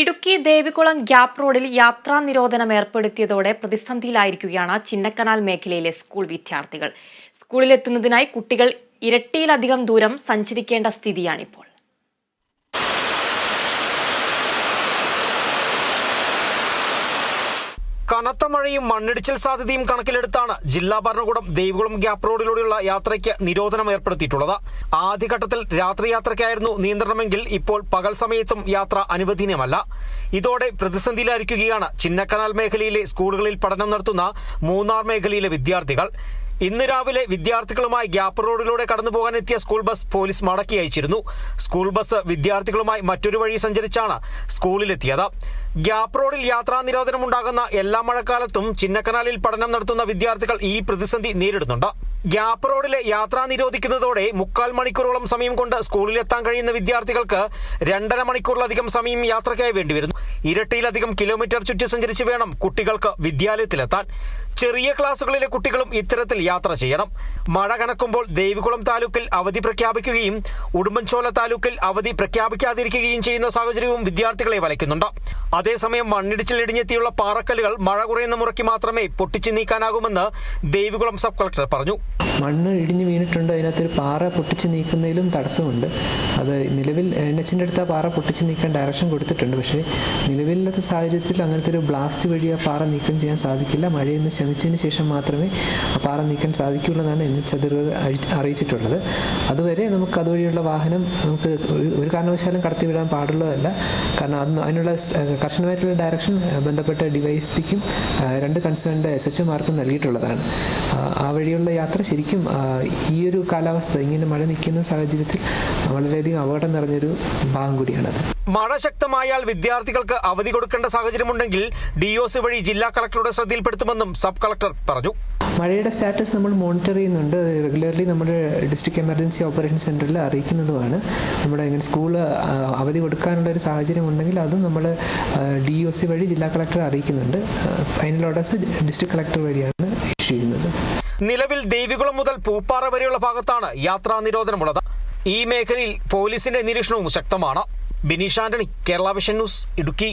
Idukki Devikulam gap റോഡിൽ യാത്രാ നിരോധനം ഏർപ്പെടുത്തിയതോടെ പ്രതിസന്ധിയിലായിരിക്കുകയാണ് ചിന്നക്കനാൽ മേഖലയിലെ സ്കൂൾ വിദ്യാർത്ഥികൾ. സ്കൂളിലെത്തുന്നതിനായി കുട്ടികൾ ഇരട്ടിയിലധികം ദൂരം സഞ്ചരിക്കേണ്ട സ്ഥിതിയാണിപ്പോൾ. കനത്ത മഴയും മണ്ണിടിച്ചിൽ സാധ്യതയും കണക്കിലെടുത്താണ് ജില്ലാ ഭരണകൂടം ദേവികുളം ഗ്യാപ് റോഡിലൂടെയുള്ള യാത്രയ്ക്ക് നിരോധനം ഏർപ്പെടുത്തിയിട്ടുള്ളത്. ആദ്യഘട്ടത്തിൽ രാത്രി യാത്രയ്ക്കായിരുന്നു നിയന്ത്രണമെങ്കിൽ ഇപ്പോൾ പകൽ സമയത്തും യാത്ര അനുവദനീയമല്ല. ഇതോടെ പ്രതിസന്ധിയിലായിരിക്കുകയാണ് ചിന്നക്കനാൽ മേഖലയിലെ സ്കൂളുകളിൽ പഠനം നടത്തുന്ന മൂന്നാർ മേഖലയിലെ വിദ്യാർത്ഥികൾ. ഇന്ന് രാവിലെ വിദ്യാർത്ഥികളുമായി ഗ്യാപ്പ് റോഡിലൂടെ കടന്നു പോകാനെത്തിയ സ്കൂൾ ബസ് പോലീസ് മടക്കി അയച്ചിരുന്നു. സ്കൂൾ ബസ് വിദ്യാർത്ഥികളുമായി മറ്റൊരു വഴി സഞ്ചരിച്ചാണ് സ്കൂളിലെത്തിയത്. ഗ്യാപ്പ് റോഡിൽ യാത്രാ നിരോധനം ഉണ്ടാകുന്ന എല്ലാ മഴക്കാലത്തും ചിന്നക്കനാലിൽ പഠനം നടത്തുന്ന വിദ്യാർത്ഥികൾ ഈ പ്രതിസന്ധി നേരിടുന്നുണ്ട്. ഗ്യാപ് റോഡിലെ യാത്ര നിരോധിക്കുന്നതോടെ മുക്കാൽ മണിക്കൂറോളം സമയം കൊണ്ട് സ്കൂളിലെത്താൻ കഴിയുന്ന വിദ്യാർത്ഥികൾക്ക് രണ്ടര മണിക്കൂറിലധികം സമയം യാത്രയ്ക്കായി വേണ്ടിവരുന്നു. ഇരട്ടിയിലധികം കിലോമീറ്റർ ചുറ്റി സഞ്ചരിച്ച് വേണം കുട്ടികൾക്ക് വിദ്യാലയത്തിലെത്താൻ. ചെറിയ ക്ലാസുകളിലെ കുട്ടികളും ഇത്തരത്തിൽ യാത്ര ചെയ്യണം. മഴ കനക്കുമ്പോൾ ദേവികുളം താലൂക്കിൽ അവധി പ്രഖ്യാപിക്കുകയും ഉടുമ്പൻചോല താലൂക്കിൽ അവധി പ്രഖ്യാപിക്കാതിരിക്കുകയും ചെയ്യുന്ന സാഹചര്യവും വിദ്യാർത്ഥികളെ വലയ്ക്കുന്നുണ്ട്. അതേസമയം മണ്ണിടിച്ചിലിടിഞ്ഞെത്തിയുള്ള പാറക്കല്ലുകൾ മഴ കുറയുന്ന മുറയ്ക്ക് മാത്രമേ പൊട്ടിച്ചു നീക്കാനാകുമെന്ന് ദേവികുളം സബ് കളക്ടർ പറഞ്ഞു. മണ്ണ് ഇടിഞ്ഞ് വീണിട്ടുണ്ട്. അതിനകത്തൊരു പാറ പൊട്ടിച്ച് നീക്കുന്നതിലും തടസ്സമുണ്ട്. അത് നിലവിൽ എൻ എച്ചിന്റെ അടുത്ത് ആ പാറ പൊട്ടിച്ച് നീക്കാൻ ഡയറക്ഷൻ കൊടുത്തിട്ടുണ്ട്. പക്ഷേ നിലവിലത്തെ സാഹചര്യത്തിൽ അങ്ങനത്തെ ഒരു ബ്ലാസ്റ്റ് വഴി ആ പാറ നീക്കം ചെയ്യാൻ സാധിക്കില്ല. മഴയൊന്ന് ശമിച്ചതിന് ശേഷം മാത്രമേ ആ പാറ നീക്കാൻ സാധിക്കുള്ളൂ എന്നാണ് എൻ എച്ച് അധികൃതർ അറിയിച്ചിട്ടുള്ളത്. അതുവരെ നമുക്ക് അതുവഴിയുള്ള വാഹനം നമുക്ക് ഒരു- കാരണവശാലും കടത്തിവിടാൻ പാടുള്ളതല്ല. കാരണം അന്ന് അതിനുള്ള കർശനമായിട്ടുള്ള ഡയറക്ഷൻ ബന്ധപ്പെട്ട ബന്ധപ്പെട്ട ഡിവൈഎസ്പിക്കും രണ്ട് കൺസേണിന്റെ എസ് എച്ച് മാർക്കും നൽകിയിട്ടുള്ളതാണ്. വഴിയുള്ള യാത്ര ശരിക്കും ഈ ഒരു കാലാവസ്ഥ ഇങ്ങനെ മഴ നിൽക്കുന്ന സാഹചര്യത്തിൽ വളരെയധികം അപകടം നിറഞ്ഞൊരു ഭാഗം കൂടിയാണത് മഴ ശക്തമായാൽ വിദ്യാർത്ഥികൾക്ക് അവധി കൊടുക്കേണ്ട സാഹചര്യമുണ്ടെങ്കിൽ ഡി ഒ സി വഴി ജില്ലാ കളക്ടറുടെ ശ്രദ്ധയിൽപ്പെടുത്തുമെന്നും സബ് കളക്ടർ പറഞ്ഞു. മഴയുടെ സ്റ്റാറ്റസ് നമ്മൾ മോണിറ്റർ ചെയ്യുന്നുണ്ട്. റെഗുലർലി നമ്മുടെ ഡിസ്ട്രിക്ട് എമർജൻസി ഓപ്പറേഷൻ സെന്ററിൽ അറിയിക്കുന്നതുമാണ്. നമ്മുടെ ഇങ്ങനെ സ്കൂൾ അവധി കൊടുക്കാനുള്ള ഒരു സാഹചര്യം ഉണ്ടെങ്കിൽ അതും നമ്മൾ ഡി ഒ സി വഴി ജില്ലാ കളക്ടറെ അറിയിക്കുന്നുണ്ട്. ഫൈനൽ ഓർഡേഴ്സ് ഡിസ്ട്രിക്ട് കളക്ടർ വഴിയാണ്. ചെയ്യുന്നത്. നിലവിൽ ദേവികുളം മുതൽ പൂപ്പാറ വരെയുള്ള ഭാഗത്താണ് യാത്രാ നിരോധനമുള്ളത്. ഈ മേഖലയിൽ പോലീസിന്റെ നിരീക്ഷണവും ശക്തമാണ്. Bineesh Antony Kerala vision news Idukki.